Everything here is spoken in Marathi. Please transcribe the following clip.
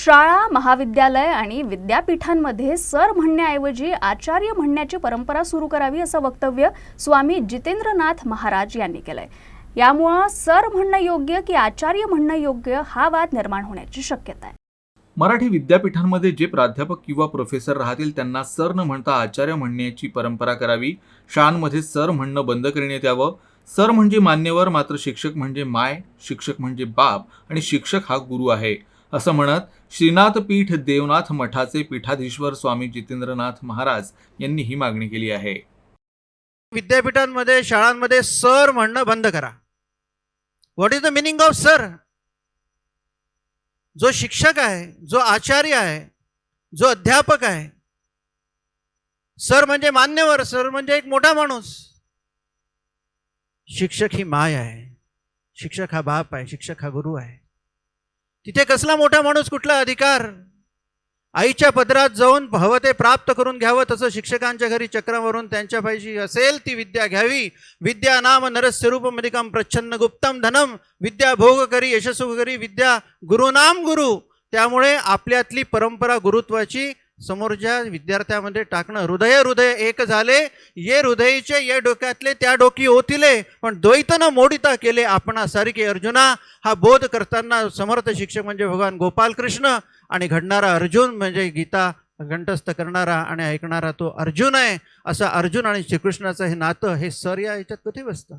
शाळा महाविद्यालय आणि विद्यापीठांमध्ये सर म्हणण्याऐवजी आचार्य म्हणण्याची परंपरा सुरू करावी असं वक्तव्य स्वामी जितेंद्रनाथ महाराज यांनी केलंय. यामुळं सर म्हणणं योग्य की आचार्य म्हणणं योग्य हा वाद निर्माण होण्याची शक्यता आहे. मराठी विद्यापीठांमध्ये जे प्राध्यापक किंवा प्रोफेसर राहतील त्यांना सर न म्हणता आचार्य म्हणण्याची परंपरा करावी. शाळांमध्ये सर म्हणणं बंद करण्यात यावं. सर म्हणजे मान्यवर मात्र शिक्षक म्हणजे माय शिक्षक म्हणजे बाप आणि शिक्षक हा गुरु आहे. असं म्हणत श्रीनाथ पीठ देवनाथ मठाचे पीठाधीश्वर स्वामी जितेंद्रनाथ महाराज यांनी ही मागणी केली आहे. विद्यापीठांमध्ये शाळांमध्ये सर म्हणणं बंद करा. What is the meaning of sir जो शिक्षक आहे जो आचार्य आहे जो अध्यापक आहे सर म्हणजे मान्यवर सर म्हणजे एक मोठा माणूस. शिक्षक ही माय आहे. शिक्षक हा बाप आहे शिक्षक हा गुरु आहे. तिथे कसला मोठा माणूस कुठला अधिकार? आईच्या पदरात जाऊन हवं ते प्राप्त करून घ्यावं तसं शिक्षकांच्या घरी चक्रावरून त्यांच्या पाहिजे असेल ती विद्या घ्यावी. विद्या नाम नरस्वरूपमधिकम प्रच्छन्न गुप्तम धनम विद्या भोग करी यशस्व करी विद्या गुरुनाम गुरु. त्यामुळे आपल्यातली परंपरा गुरुत्वाची समोरच्या विद्यार्थ्यामध्ये टाकणं. हृदय हृदय एक झाले. ये हृदयचे ये डोक्यातले त्या डोकी होतीले पण द्वैतनं मोडिता केले आपणा सारखे अर्जुना. हा बोध करताना समर्थ शिक्षक म्हणजे भगवान गोपाल कृष्ण आणि घडणारा अर्जुन म्हणजे गीता घंटस्थ करणारा आणि ऐकणारा तो अर्जुन आहे. असं अर्जुन आणि श्रीकृष्णाचं हे नातं हे सर या याच्यात कुठे बसतं?